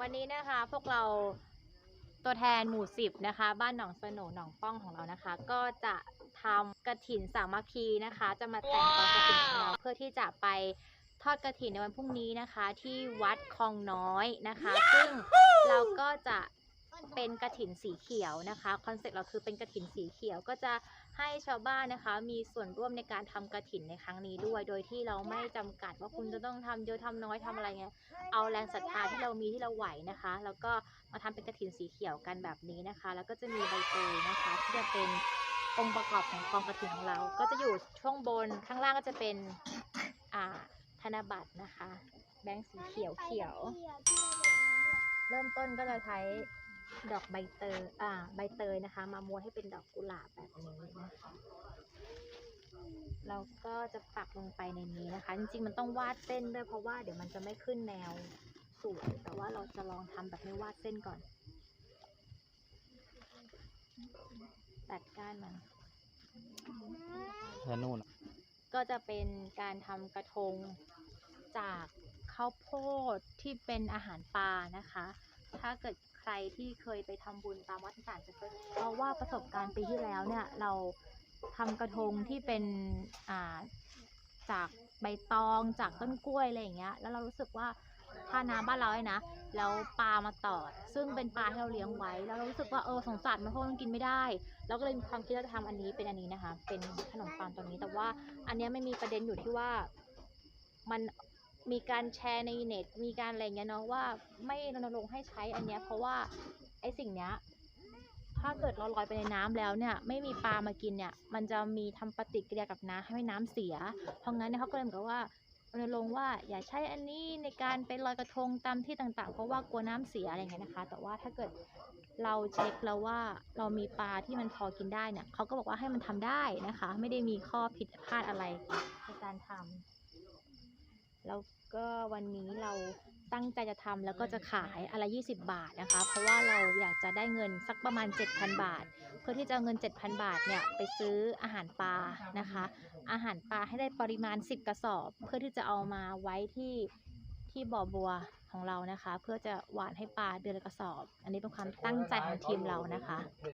วันนี้นะคะพวกเราตัวแทนหมู่สิบนะคะ บ้านหนองสโหนหนองป้องของเรานะคะ ก็จะทำกระถินสามัคคีนะคะ จะมาแต่งกองกระถินของเราเพื่อที่จะไปทอดกระถินในวันพรุ่งนี้นะคะ ที่วัดคลองน้อยนะคะ ซึ่งเราก็จะ เป็นกระถินสีเขียวนะคะคอนเซ็ปต์เราคือเป็นกระถินสีเขียวก็จะให้ชาวบ้านนะคะ มีส่วนร่วมในการทำกระถินในครั้งนี้ด้วย โดยที่เราไม่จำกัดว่าคุณจะต้องทำเยอะทำน้อยทำอะไรเงี้ยเอาแรงศรัทธาที่เรามีที่เราไหวนะคะ แล้วก็มาทำเป็นกระถินสีเขียวกันแบบนี้นะคะ แล้วก็จะมีใบเตยนะคะ ที่จะเป็นองค์ประกอบของกองกระถินของเรา ก็จะอยู่ช่วงบนข้างล่างก็จะเป็นอ่าธนบัตรนะคะ แบงค์สีเขียวเขียว เริ่มต้นก็จะใช้ ดอกใบเตยอ่า ใบเตยนะคะ มาม้วนให้เป็นดอกกุหลาบแบบนี้นะคะเราก็จะปักลงไปในนี้นะคะ จริงๆ มันต้องวาดเส้นด้วยเพราะว่าเดี๋ยวมันจะไม่ขึ้นแนวสวย แต่ว่าเราจะลองทำแบบไม่วาดเส้นก่อน ตัดก้านมันแล้วนู่นอะก็จะเป็นการทำกระทงจากข้าวโพดที่เป็นอาหารปลานะคะ ถ้าเกิด ใครที่เคยไปทำบุญตามวัดต่างๆจะเคยเพราะว่าประสบการณ์ปีที่แล้วเนี่ยเราทำกระทงที่เป็นอ่าจากใบตองจากต้นกล้วยอะไรอย่างเงี้ย แล้วเรารู้สึกว่าท่าน้ำบ้านเราเนี่ยนะ แล้วปลามาตอด ซึ่งเป็นปลาที่เราเลี้ยงไว้ แล้วเรารู้สึกว่าเออสงสารมันเพราะมันกินไม่ได้ เราก็เลยมีความคิดว่าจะทำอันนี้เป็นอันนี้นะคะ เป็นขนมปังตัวนี้ แต่ว่าอันเนี้ยไม่มีประเด็นอยู่ที่ว่า มัน มีการแชร์ในเน็ต มีการอะไรเงี้ยเนาะว่าไม่รณรงค์ให้ใช้อันเนี้ยเพราะว่าไอ้สิ่งเนี้ยถ้าเกิดเราลอยไปในน้ำแล้วเนี่ยไม่มีปลามากินเนี่ยมันจะมีทำปฏิกิริยากับน้ำให้น้ำเสีย เพราะงั้นเนี่ยเขาก็เลยเหมือนกับว่ารณรงค์ว่าอย่าใช้อันนี้ในการไปลอยกระทงตามที่ต่างๆ เพราะว่ากลัวน้ำเสียอะไรเงี้ยนะคะ แต่ว่าถ้าเกิดเราเช็คแล้วว่าเรามีปลาที่มันพอกินได้เนี่ยเขาก็บอกว่าให้มันทำได้นะคะ ไม่ได้มีข้อผิดพลาดอะไรในการทำ แล้วก็วันนี้เราตั้งใจจะทำแล้วก็จะขายอะไร20 บาทนะคะ เพราะว่าเราอยากจะได้เงินสักประมาณ 7,000 บาท เพื่อที่จะเอาเงิน 7,000 บาทเนี่ยไปซื้ออาหารปลานะคะ อาหารปลาให้ได้ปริมาณ 10 กระสอบ เพื่อที่จะเอามาไว้ที่ที่บ่อบัวของเรานะคะ เพื่อจะหวานให้ปลาเดือนละกระสอบ อันนี้เป็นความตั้งใจของทีมเรานะคะ